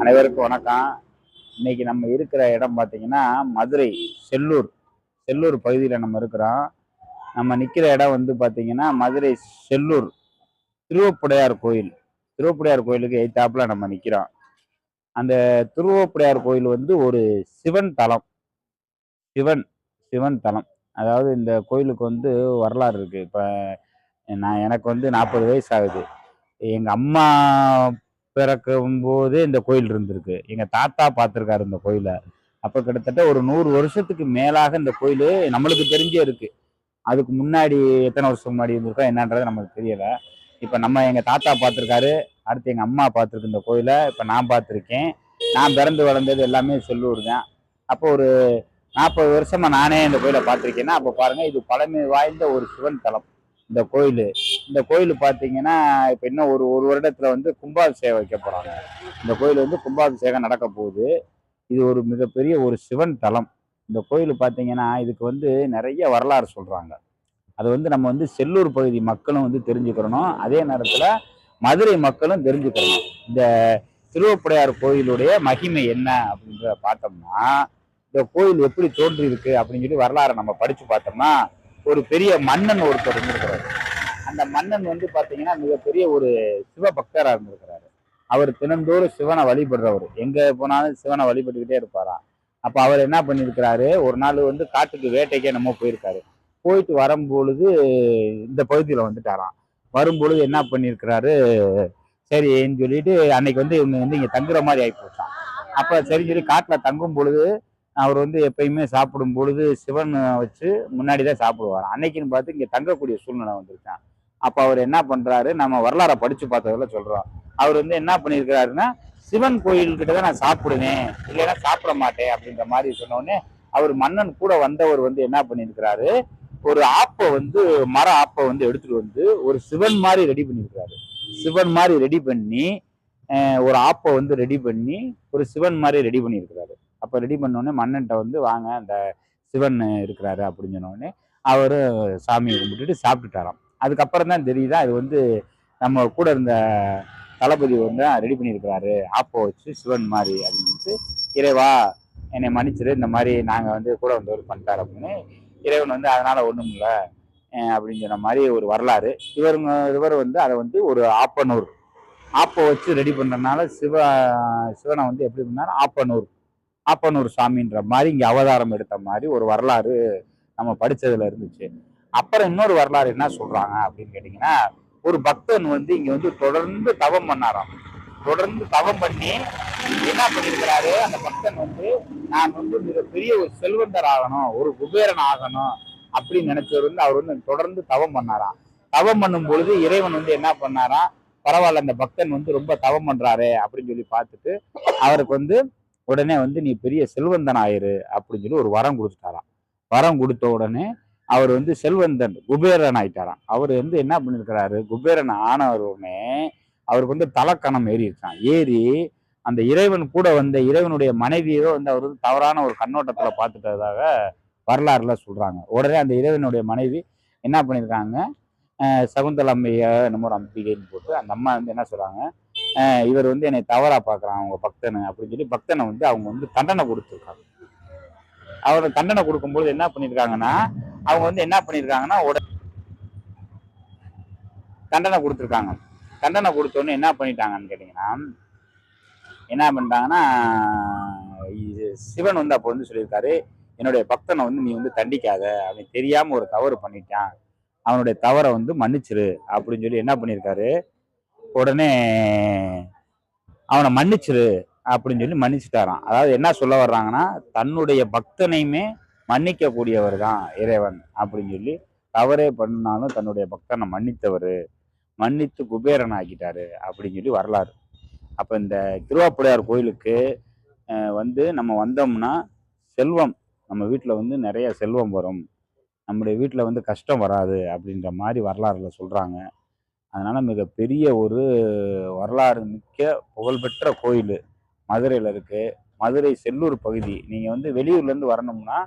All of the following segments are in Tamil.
அனைவருக்கும் வணக்கம். இன்னைக்கு நம்ம இருக்கிற இடம் பார்த்தீங்கன்னா மதுரை செல்லூர். செல்லூர் பகுதியில் நம்ம இருக்கிறோம். நம்ம நிற்கிற இடம் வந்து பார்த்தீங்கன்னா மதுரை செல்லூர் திருவப்புடையார் கோயில். திருவப்புடையார் கோயிலுக்கு எய்த்தாப்புல நம்ம நிற்கிறோம் அந்த திருவப்புடையார் கோயில் வந்து ஒரு சிவன் தலம். சிவன் சிவன் தலம். அதாவது இந்த கோயிலுக்கு வந்து வரலாறு இருக்குது இப்போ நான் எனக்கு வந்து நாற்பது வயசு ஆகுது. எங்கள் அம்மா பிறக்கும் போது இந்த கோயில் இருந்திருக்கு. எங்கள் தாத்தா பார்த்துருக்காரு இந்த கோயிலை. அப்போ கிட்டத்தட்ட ஒரு நூறு வருஷத்துக்கு மேலாக இந்த கோயில் நம்மளுக்கு தெரிஞ்சே இருக்கு. அதுக்கு முன்னாடி எத்தனை வருஷம் முன்னாடி இருந்திருக்கோ என்னன்றது நமக்கு தெரியல. இப்போ நம்ம எங்கள் தாத்தா பார்த்துருக்காரு அடுத்து எங்கள் அம்மா பார்த்துருக்கு இந்த கோயிலை இப்போ நான் பார்த்துருக்கேன். நான் பிறந்து வளர்ந்தது எல்லாமே சொல்லூர் தான். அப்போ ஒரு நாற்பது வருஷமா நானே இந்த கோயிலை பார்த்துருக்கேன்னா அப்போ பாருங்க இது பழமை வாய்ந்த ஒரு சிவன் தலம். இந்த கோயில். இந்த கோயில் பார்த்தீங்கன்னா இப்போ இன்னும் ஒரு ஒரு வருடத்தில் வந்து கும்பாபிஷேகம் வைக்க போகிறாங்க இந்த கோயில் வந்து கும்பாபிஷேகம் நடக்க போகுது. இது ஒரு மிகப்பெரிய ஒரு சிவன் தலம். இந்த கோயில் பார்த்தீங்கன்னா இதுக்கு வந்து நிறைய வரலாறு சொல்கிறாங்க அது வந்து நம்ம வந்து செல்லூர் பகுதி மக்களும் வந்து தெரிஞ்சுக்கிறணும் அதே நேரத்தில் மதுரை மக்களும் தெரிஞ்சுக்கிறணும் இந்த திருவப்புடையார் கோயிலுடைய மகிமை என்ன அப்படின்றத பார்த்தோம்னா இந்த கோயில் எப்படி தோன்றி இருக்கு அப்படின்னு சொல்லி வரலாறை நம்ம படித்து பார்த்தோம்னா ஒரு பெரிய மன்னன் ஒருத்தர் இருந்திருக்கிறாரு. அந்த மன்னன் வந்து பார்த்தீங்கன்னா மிகப்பெரிய ஒரு சிவபக்தரா இருந்திருக்கிறாரு. அவர் தினந்தோறும் சிவனை வழிபடுறவர். எங்கே போனாலும் சிவனை வழிபட்டுக்கிட்டே இருப்பாராம் அப்போ அவர் என்ன பண்ணியிருக்கிறாரு? ஒரு நாள் வந்து காட்டுக்கு வேட்டைக்கே நம்ம போயிருக்காரு. போயிட்டு வரும்பொழுது இந்த பகுதியில் வந்துட்டாராம். வரும்பொழுது என்ன பண்ணியிருக்கிறாரு? சரின்னு சொல்லிட்டு அன்னைக்கு வந்து இவங்க வந்து இங்கே தங்குற மாதிரி ஆகி போச்சான் அப்போ சரி சொல்லி காட்டில் தங்கும் பொழுது அவர் வந்து எப்பயுமே சாப்பிடும் பொழுது சிவன் வச்சு முன்னாடி தான் சாப்பிடுவார் அன்னைக்குன்னு பார்த்து இங்கே தங்கக்கூடிய சூழ்நிலை வந்துருச்சான் அப்போ அவர் என்ன பண்ணுறாரு நம்ம வரலாறை படித்து பார்த்ததுல சொல்கிறோம் அவர் வந்து என்ன பண்ணியிருக்கிறாருன்னா சிவன் கோயில்கிட்ட தான் நான் சாப்பிடுவேன் இல்லைன்னா சாப்பிட மாட்டேன் அப்படின்ற மாதிரி சொன்னோடனே அவர் மன்னன் கூட வந்தவர் வந்து என்ன பண்ணியிருக்கிறாரு? ஒரு ஆப்பை வந்து மர ஆப்பை வந்து எடுத்துட்டு வந்து ஒரு சிவன் மாதிரி ரெடி பண்ணியிருக்கிறாரு. சிவன் மாதிரி ரெடி பண்ணி ஒரு ஆப்பை வந்து ரெடி பண்ணி ஒரு சிவன் மாதிரி ரெடி பண்ணியிருக்கிறாரு. அப்போ ரெடி பண்ணோடனே மன்னன்ட்ட வந்து வாங்க அந்த சிவன் இருக்கிறாரு அப்படின்னு சொன்னோடனே அவர் சாமியை கும்பிட்டுட்டு சாப்பிட்டுட்டாராம். அதுக்கப்புறம் தான் தெரியுதா இது வந்து நம்ம கூட இருந்த தளபதி வந்து ரெடி பண்ணியிருக்கிறாரு. ஆப்போ வச்சு சிவன் மாதிரி அப்படின்ட்டு இறைவா என்னை மன்னிச்சிரு இந்த மாதிரி நாங்கள் வந்து கூட வந்தவர் பண்ணிட்டார் அப்படின்னு இறைவன் வந்து அதனால் ஒன்றும் இல்லை அப்படின்னு சொன்ன மாதிரி ஒரு வரலாறு. இவருங்க இவர் வந்து அதை வந்து ஒரு ஆப்பனூர். ஆப்போ வச்சு ரெடி பண்ணுறதுனால சிவ சிவனை வந்து எப்படி பண்ணாரு? ஆப்பனூர். ஆப்பனூர் சாமின்ற மாதிரி இங்கே அவதாரம் எடுத்த மாதிரி ஒரு வரலாறு நம்ம படித்ததில் இருந்துச்சு. அப்புறம் இன்னொரு வரலாறு என்ன சொல்றாங்க அப்படின்னு கேட்டீங்கன்னா ஒரு பக்தன் வந்து இங்க வந்து தொடர்ந்து தவம் பண்ணாராம். தொடர்ந்து தவம் பண்ணி என்ன பண்ணியிருக்கிறாரு? அந்த பக்தன் வந்து நான் வந்து மிகப்பெரிய ஒரு செல்வந்தர் ஆகணும் ஒரு குபேரன் ஆகணும் அப்படின்னு நினைச்சவர் வந்து அவர் வந்து தொடர்ந்து தவம் பண்ணாராம். தவம் பண்ணும் பொழுது இறைவன் வந்து என்ன பண்ணாராம்? பரவாயில்ல அந்த பக்தன் வந்து ரொம்ப தவம் பண்றாரு அப்படின்னு சொல்லி பார்த்துட்டு அவருக்கு வந்து உடனே வந்து நீ பெரிய செல்வந்தன் ஆயிரு அப்படின்னு சொல்லி ஒரு வரம் கொடுத்துட்டாராம். வரம் கொடுத்த உடனே அவர் வந்து செல்வந்தன் குபேரன் ஆயிட்டாராம் அவர் வந்து என்ன பண்ணியிருக்கிறாரு? குபேரன் ஆனவருமே அவருக்கு வந்து தலக்கணம் ஏறிடுச்சான் ஏறி அந்த இறைவன் கூட வந்த இறைவனுடைய மனைவியோ வந்து அவர் வந்து தவறான ஒரு கண்ணோட்டத்தில் பார்த்துட்டதாக வரலாறுல சொல்கிறாங்க உடனே அந்த இறைவனுடைய மனைவி என்ன பண்ணியிருக்காங்க? அஹ் சகுந்தல என்னமோ ஒரு அம்பிகைன்னு போட்டு அந்த அம்மா வந்து என்ன சொல்கிறாங்க இவர் வந்து என்னை தவறாக பார்க்குறான் அவங்க பக்தனை அப்படின்னு சொல்லி பக்தனை வந்து அவங்க வந்து தண்டனை கொடுத்துருக்காங்க. அவர் தண்டனை கொடுக்கும்போது என்ன பண்ணியிருக்காங்கன்னா அவங்க வந்து என்ன பண்ணியிருக்காங்கன்னா உடனே தண்டனை கொடுத்துருக்காங்க. தண்டனை கொடுத்தோன்னே என்ன பண்ணிட்டாங்கன்னு கேட்டிங்கன்னா என்ன பண்ணிட்டாங்கன்னா இது சிவன் வந்து அப்போ வந்து சொல்லியிருக்காரு என்னுடைய பக்தனை வந்து நீ வந்து தண்டிக்காத அவன் தெரியாமல் ஒரு தவறு பண்ணிட்டான். அவனுடைய தவறை வந்து மன்னிச்சிரு அப்படின்னு சொல்லி என்ன பண்ணியிருக்காரு உடனே அவனை மன்னிச்சிரு அப்படின்னு சொல்லி மன்னிச்சுட்டாரான் அதாவது என்ன சொல்ல வர்றாங்கன்னா தன்னுடைய பக்தனையுமே மன்னிக்கக்கூடியவர் தான் இறைவன் அப்படின்னு சொல்லி தவறே பண்ணாலும் தன்னுடைய பக்தனை மன்னித்தவர் மன்னித்து குபேரன் ஆக்கிட்டாரு அப்படின்னு சொல்லி வரலாறு. அப்போ இந்த திருவாப்புடையார் கோயிலுக்கு வந்து நம்ம வந்தோம்னா செல்வம் நம்ம வீட்டில் வந்து நிறைய செல்வம் வரும். நம்முடைய வீட்டில் வந்து கஷ்டம் வராது அப்படின்ற மாதிரி வரலாறுல சொல்கிறாங்க அதனால் மிகப்பெரிய ஒரு வரலாறு மிக்க புகழ்பெற்ற கோயில் மதுரையில் இருக்குது மதுரை செல்லூர் பகுதி. நீங்கள் வந்து வெளியூர்லேருந்து வரணும்னா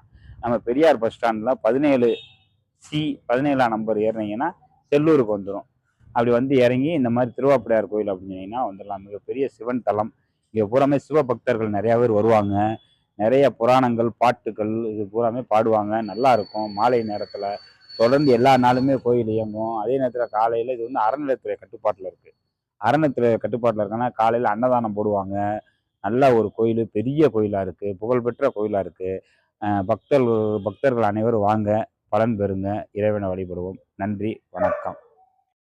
நம்ம பெரியார் பஸ் ஸ்டாண்டில் பதினேழு சி பதினேழாம் நம்பர் ஏறினீங்கன்னா செல்லூருக்கு வந்துடும் அப்படி வந்து இறங்கி இந்த மாதிரி திருவாப்பிடையார் கோயில் அப்படின்னு சொன்னீங்கன்னா வந்துடலாம். மிகப்பெரிய சிவன் தலம். இங்கே பூராமே சிவபக்தர்கள் நிறையா பேர் வருவாங்க. நிறைய புராணங்கள் பாட்டுகள் இது பூராமே பாடுவாங்க. நல்லா இருக்கும். மாலை நேரத்தில் தொடர்ந்து எல்லா நாளுமே கோயில் இயங்கும். அதே நேரத்தில் காலையில் இது வந்து அறநிலையத்துறை கட்டுப்பாட்டில் இருக்குது அறநிலையத்துறை கட்டுப்பாட்டில் இருக்கனா காலையில் அன்னதானம் போடுவாங்க. நல்ல ஒரு கோயில் பெரிய கோயிலாக இருக்குது புகழ்பெற்ற கோயிலாக இருக்குது பக்தர்கள் பக்தர்கள் அனைவரும் வாங்க பலன் பெறுங்க. இறைவனை வழிபடுவோம். நன்றி வணக்கம்.